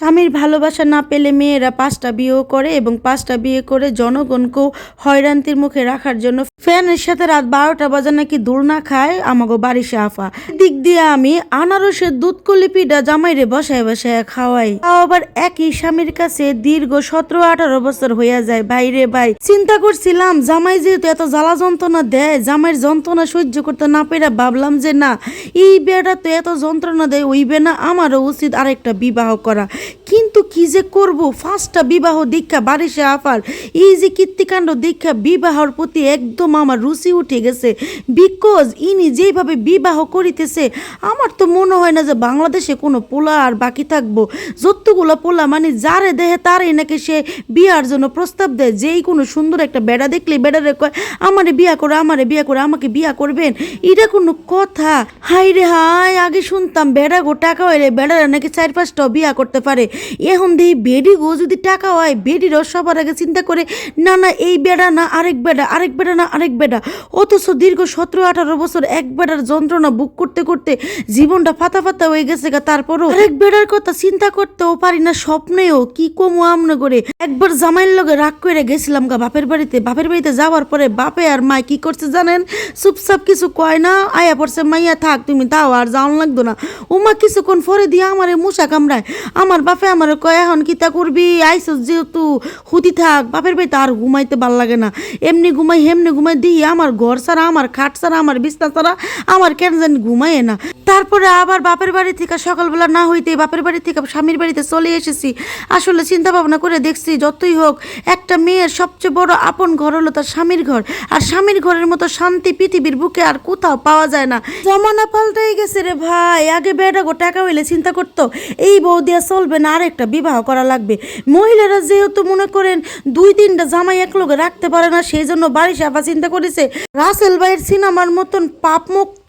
স্বামীর ভালোবাসা না পেলে মেয়েরা পাঁচটা বিয়েও করে এবং পাঁচটা বিয়ে করে জনগণকেও হয়রান্তির মুখে রাখার জন্য ফ্যানের সাথে রাত বারোটা বাজে নাকি দূর না খায় আমাগো বাড়ি আফা দিক দিয়ে আমি আনারসের দুধ কলিপিটা জামাইরে বসায় বসায় খাওয়াই। তাও আবার একই স্বামীর কাছে দীর্ঘ সতেরো আঠারো বছর হইয়া যায়। ভাইরে ভাই, চিন্তা করছিলাম, জামাই যেহেতু এত জ্বালা যন্ত্রণা দেয়, জামাইয়ের যন্ত্রণা সহ্য করতে না পেরে ভাবলাম যে না, এই বিয়েটা তো এত যন্ত্রণা দেয় ওইবে না, আমারও উচিত আরেকটা বিবাহ করা। কিন্তু কি যে করব? ফার্স্টটা বিবাহ দীক্ষা, বারিশে আফার। এই যে কীর্তিকাণ্ড দীক্ষা, বিবাহর প্রতি একদম আমার রুচি উঠে গেছে। বিকজ ইনি যেভাবে বিবাহ করিতেছে, আমার তো মনে হয় না যে বাংলাদেশে কোনো পোলা আর বাকি থাকব। যতগুলো পোলা মানে যারে দেহে তারই নাকি সে বিয়ার জন্য প্রস্তাব দেয়। যেই কোনো সুন্দর একটা বেড়া দেখলে বেড়ারে কয়, আমারে বিয়া করে, আমারে বিয়া করে, আমাকে বিয়া করবেন? এটা কোনো কথা। হাই রে হাই আগে শুনতাম, বেড়া গো, টাকা হইলে বেড়ারা নাকি চার পাঁচটাও বিয়া করতে পারে। এখন দেখি বেডি গো যদি টাকা হয়, বেডিরও সবার আগে চিন্তা করে, না না, এই বেড়া না, আরেক বেড়া আরেক বেড়া না, আরেক বেড়া। অথচ দীর্ঘ সতেরো, আঠারো বছর এক বেড়ার যন্ত্রণা বুক করতে করতে জীবনটা ফাতা ফাতা হয়ে গেছে গা। তারপরও আরেক বেড়ার কথা চিন্তা করতেও পারি না, স্বপ্নেও কি কমু আমনে করে। একবার জামাইয়ের লগে রাগ করে গেছিলাম গা বাপের বাড়িতে। বাপের বাড়িতে যাওয়ার পরে বাপে আর মা কি করছে জানেন? চুপচাপ কিছু কয় না, আয়া পড়ছে, মাইয়া থাক, তুমি তাও আর যাওয়ান লাগতো না। উমা, কিছুক্ষণ পরে দিয়ে আমারে মশা কামড়ায়। আমার বাপে আমার কয়, এখন কিতা করবি? আইসস যেহেতু হুতি থাক, বাপের বাড়িতে আর ঘুমাইতে ভালো লাগে না। এমনি ঘুমাই, হেমনি ঘুমাই, দিই, আমার ঘর ছাড়া আমার খাট ছাড়া আমার বিছনা ছাড়া আমার কেন জানি ঘুমায় না। তারপরে আবার বাপের বাড়ি থেকে সকালবেলা না হইতে বাপের বাড়ি থেকে স্বামীর বাড়িতে চলে এসেছি। আসলে চিন্তা ভাবনা করে দেখছি, যতই হোক, একটা মেয়ের সবচেয়ে বড় আপন ঘর হলো তার স্বামীর ঘর। আর স্বামীর ঘরের মতো শান্তি পৃথিবীর বুকে আর কোথাও পাওয়া যায় না। জমানা পাল্টাই গেছে রে ভাই। আগে বেটা গো টাকা হইলে চিন্তা করতো, এই বউ দিয়া চলবে না আর একটা বিবাহ করা লাগবে। মহিলারা যেহেতু মনে করেন দুই তিনটা জামাই এক লোকে রাখতে পারে না, সেই জন্য বাড়ি সাফা চিন্তা করেছে। রাসেল ভাইয়ের সিনেমার মতন পাপমুক্ত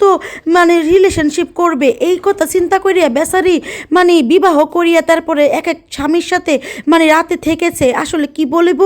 মানে রিলেশনশিপ করবে। এই কথা চিন্তা করিয়া বেচারি মানে বিবাহ করিয়া তারপরে এক এক স্বামীর সাথে মানে রাতে থেকেছে। আসলে কি বলব?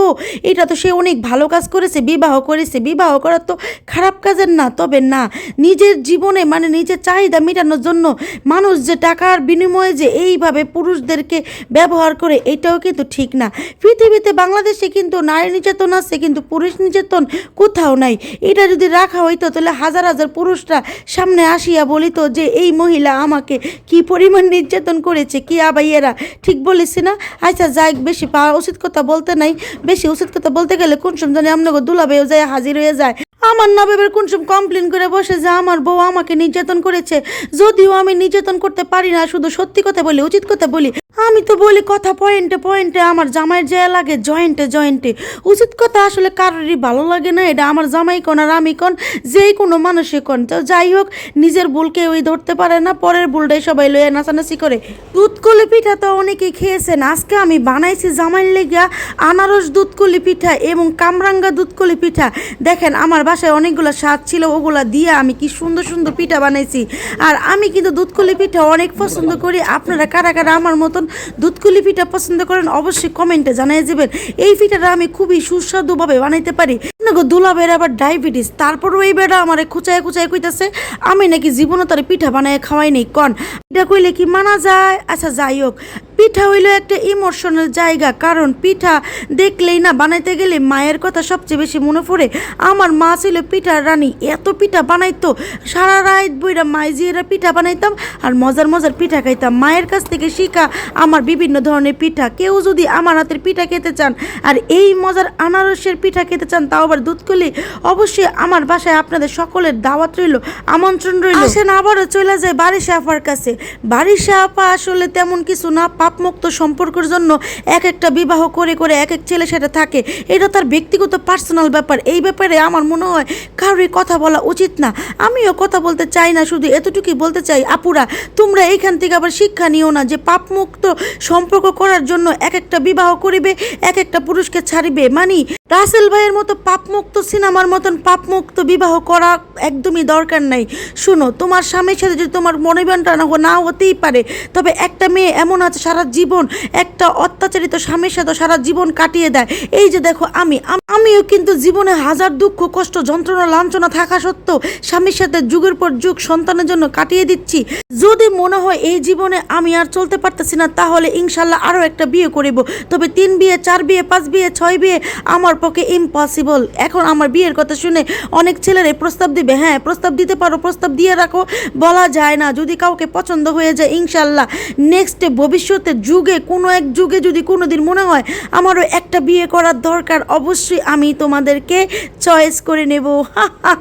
এটা তো সে অনেক ভালো কাজ করেছে, বিবাহ করেছে। বিবাহ করা তো খারাপ কাজের না, তবে না, নিজের জীবনে মানে নিজের চাহিদা মেটানোর জন্য মানুষ যে টাকার বিনিময়ে যে এইভাবে পুরুষদেরকে ব্যবহার করে, এটাও কিন্তু ঠিক না। পৃথিবীতে বাংলাদেশে কিন্তু নারী নির্যাতন আছে, কিন্তু পুরুষ নির্যাতন কোথাও নাই। এটা যদি রাখা হইতো, তাহলে হাজার হাজার পুরুষরা সামনে আসিয়া বলিত যে, এই মহিলা আমাকে কি পরিমাণ নির্যাতন করেছে? কি আবাইয়েরা ঠিক বলেছি না? আচ্ছা যাই বেশি পা উচিত কথা বলতে নাই। বেশি উচিত কথা বলতে গেলে কোন সময় জানি আমনগর দুলাবেও যায়, হাজির হয়ে যায়। আমার নবাবের কোন সময় কমপ্লেন করে বসে যে আমার বউ আমাকে নির্যাতন করেছে। যদিও আমি নির্যাতন করতে পারি না, শুধু সত্যি কথা বলি, উচিত কথা বলি। আমি তো বলি কথা পয়েন্টে পয়েন্টে আমার জামাইয়ের যে লাগে জয়েন্টে জয়েন্টে উচিত কথা আসলে কারোরই ভালো লাগে না, এটা আমার জামাই কোন আর আমি কোন, যেই কোনো মানুষই কোন। তো যাই হোক, নিজের ভুলকে ওই ধরতে পারে না, পরের ভুলটাই সবাই লয়ে নাচানাচি করে। দুধকলি পিঠা তো অনেকেই খেয়েছেন, আজকে আমি বানাইছি জামাইয়ের লেগিয়া আনারস দুধকলি পিঠা এবং কামরাঙ্গা দুধকলি পিঠা। দেখেন, আমার বাসায় অনেকগুলো স্বাদ ছিল, ওগুলা দিয়ে আমি কি সুন্দর সুন্দর পিঠা বানাইছি। আর আমি কিন্তু দুধকুলি পিঠা অনেক পছন্দ করি। আপনারা কারা কারা আমার মতন দুধকুলি পিঠা পছন্দ করেন অবশ্যই কমেন্টে জানিয়ে যাবেন এই পিঠাটা আমি খুবই সুস্বাদুভাবে বানাইতে পারি। নাকি দুলাবের আবার ডায়াবেটিস, তারপরও এই বেড়া আমার খুচায় খুচায় কইতাছে, আমি নাকি জীবনে তার পিঠা বানায় খাওয়াই নেই, কন। এটা কইলে কি মানা যায়? আচ্ছা যাই হোক। পিঠা হইল একটা ইমোশনাল জায়গা। কারণ পিঠা দেখলেই না, বানাইতে গেলে মায়ের কথা সবচেয়ে বেশি মনে পড়ে। আমার মা ছিল পিঠার রানী, এত পিঠা বানাইতো। সারা রাত বইরা মাইজিয়েরা পিঠা বানাইতাম আর মজার মজার পিঠা খাইতাম। মায়ের কাছ থেকে শিখা আমার বিভিন্ন ধরনের পিঠা। কেউ যদি আমার হাতের পিঠা খেতে চান আর এই মজার আনারসের পিঠা খেতে চান, তাও আবার দুধ কলি, অবশ্যই আমার বাসায় আপনাদের সকলের দাওয়াত রইল, আমন্ত্রণ রইল। আসেন আবারও চলে যায় বারিশা আপার কাছে। বারিশা আপা আসলে তেমন কিছু না পাপমুক্ত সম্পর্কের জন্য এক একটা বিবাহ করে করে এক এক ছেলে সেটা থাকে। এটা তার ব্যক্তিগত পার্সোনাল ব্যাপার। এই ব্যাপারে আমার মনে হয় কারোরই কথা বলা উচিত না। আমিও কথা বলতে চাই না, শুধু এতটুকুই বলতে চাই, আপুরা, তোমরা এইখান থেকে আবার শিক্ষা নিও না যে পাপমুক্ত সম্পর্ক করার জন্য এক একটা বিবাহ করিবে, এক একটা পুরুষকে ছাড়িবে। মানি রাসেল ভাইয়ের মতো পাপমুক্ত সিনেমার মতন পাপমুক্ত বিবাহ করা একদমই দরকার নাই। শুনো, তোমার স্বামীর সাথে যদি তোমার মনোবানটা না হতেই পারে। তবে একটা মেয়ে এমন আছে, সারা জীবন একটা অত্যাচারিত স্বামীর সাথে সারা জীবন কাটিয়ে দেয়। এই যে দেখো আমি, আমিও কিন্তু জীবনে হাজার দুঃখ, কষ্ট, যন্ত্রণা, লাঞ্ছনা থাকা সত্ত্বেও স্বামীর সাথে যুগের পর যুগ সন্তানের জন্য কাটিয়ে দিচ্ছি। যদি মনে হয় এই জীবনে আমি আর চলতে পারতেছি না, তাহলে ইনশাল্লাহ আরও একটা বিয়ে করিব। তবে তিন বিয়ে, চার বিয়ে, পাঁচ বিয়ে, ছয় বিয়ে আমার পক্ষে ইম্পসিবল এখন আমার বিয়ের কথা শুনে অনেক ছেলেরা প্রস্তাব দিবে হ্যাঁ প্রস্তাব দিতে পারো, প্রস্তাব দিয়ে রাখো, বলা যায় না। যদি কাউকে পছন্দ হয়ে যায় ইনশাল্লাহ নেক্সট ভবিষ্যতে যুগে, কোনো এক যুগে যদি কোনো দিন মনে হয় আমারও একটা বিয়ে করার দরকার, অবশ্যই আমি তোমাদেরকে চয়েস করে নেব।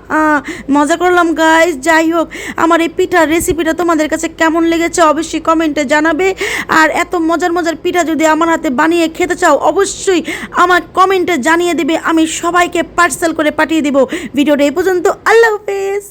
মজা করলাম গাইস যাই হোক, আমার এই পিঠার রেসিপিটা তোমাদের কাছে কেমন লেগেছে অবশ্যই কমেন্টে জানাবে। আর এত মজার মজার পিঠা যদি আমার হাতে বানিয়ে খেতে চাও, অবশ্যই আমার কমেন্টে জানিয়ে দেবে আমি সবাইকে পার্সেল করে পাঠিয়ে দেব। ভিডিওটা এই পর্যন্ত আল্লাহ হাফেজ।